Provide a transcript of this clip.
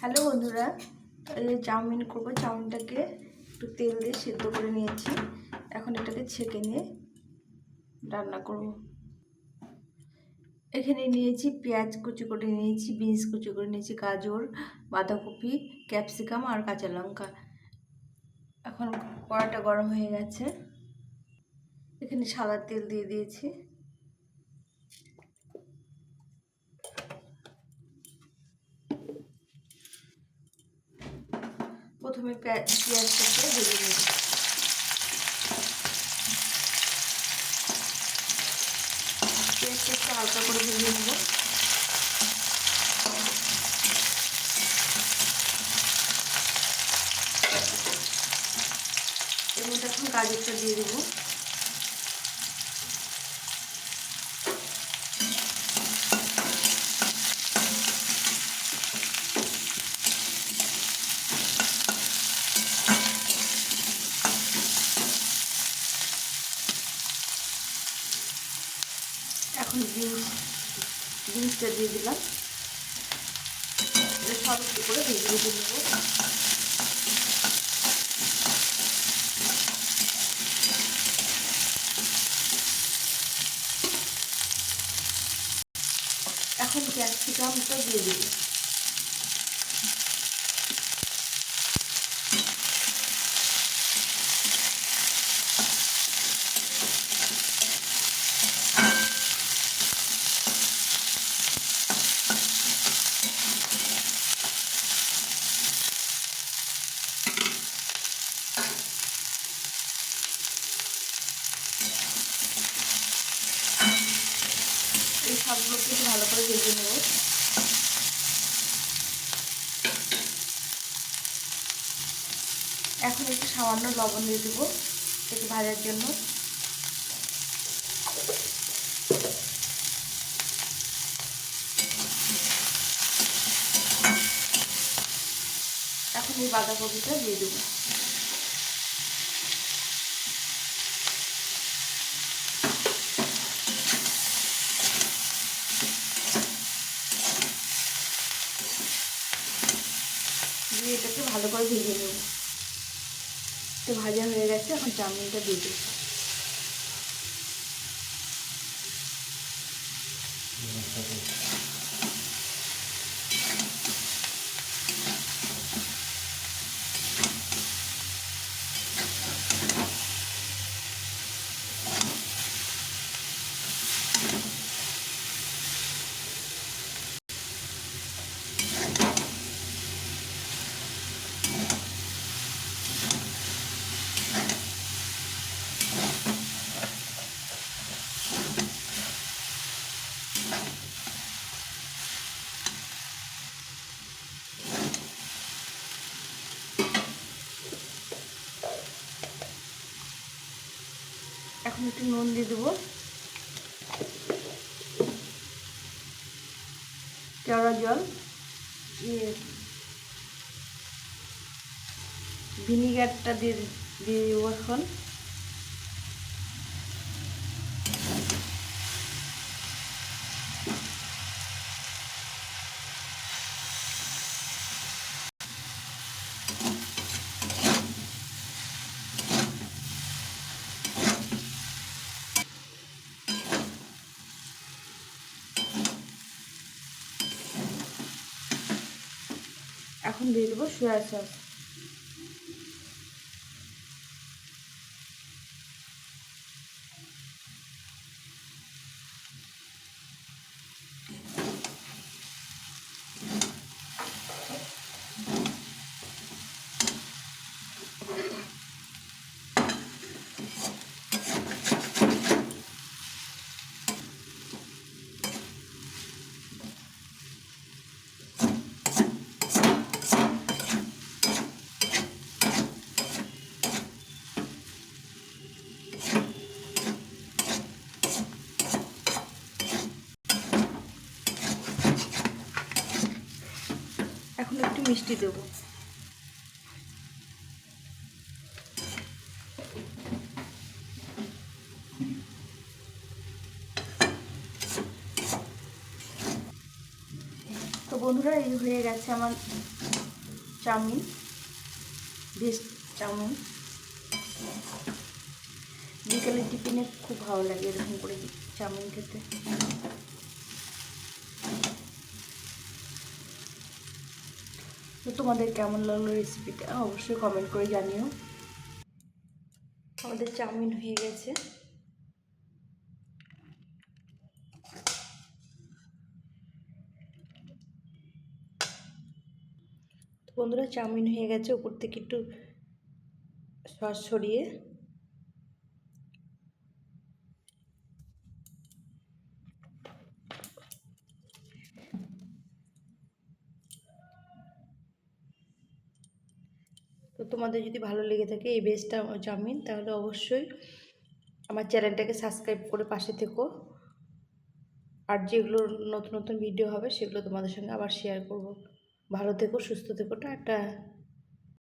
Hello বন্ধুরা, এই chowmein করব। চাউমিনটাকে একটু তেল দিয়ে সেদ্ধ করে নিয়েছি। এখন এটাকে ছেঁকে নিয়ে রান্না করব। এখানে নিয়েছি পেঁয়াজ কুচি করে নিয়েছি, বিনস কুচি করে নিয়েছি, গাজর, বাঁধাকপি, ক্যাপসিকাম আর কাঁচা লঙ্কা। এখন কড়াটা গরম হয়ে গেছে। এখানে সাদা তেল দিয়ে দিয়েছি। প্রথমে পেঁয়াজটাকে ভেজে নিই পেঁয়াজটা একটু হালকা করে ভেজে নেব। এর মধ্যে এখন গাজরটা দিয়ে দেবো। এখন বিনস বিনসটা দিয়ে দিলাম। সব একটু করে ভেজে ভেজে নেব এখন ক্যাপসিকামটা দিয়ে দিই এই সবগুলোকে একটু ভালো করে ভেজে নেব। এখন একটু সামান্য লবণ দিয়ে দেবো একটু ভাজার জন্য। এখন এই বাঁধাকপিটা দিয়ে দেবো। দিয়ে এটাকে ভালো করে ভেজে নেব। তো ভাজা হয়ে গেছে এখন চাউমিনটা দিয়ে দেবো। একটু নুন দিয়ে দেবো। কেওড়া জল ভিনিগারটা দিয়ে দিয়ে দেবো এখন। এখন দিয়ে দেবো সোয়া সস এখন একটু মিষ্টি দেবো। তো বন্ধুরা, এই হয়ে গেছে আমার চাউমিন, ভেজ চাউমিন। বিকেলে টিফিনে খুব ভালো লাগে এরকম করে চাউমিন খেতে। তোমাদের কেমন লাগল রেসিপিটা অবশ্যই কমেন্ট করে জানিও। আমাদের চাউমিন হয়ে গেছে। বন্ধুরা, চাউমিন হয়ে গেছে, উপর থেকে একটু সস ছড়িয়ে। তো তোমাদের যদি ভালো লেগে থাকে এই বেসটা চাউমিন, তাহলে অবশ্যই আমার চ্যানেলটাকে সাবস্ক্রাইব করে পাশে থেকো। আর যেগুলো নতুন নতুন ভিডিও হবে সেগুলো তোমাদের সঙ্গে আবার শেয়ার করব। ভালো থেকো, সুস্থ থেকো, টাটা।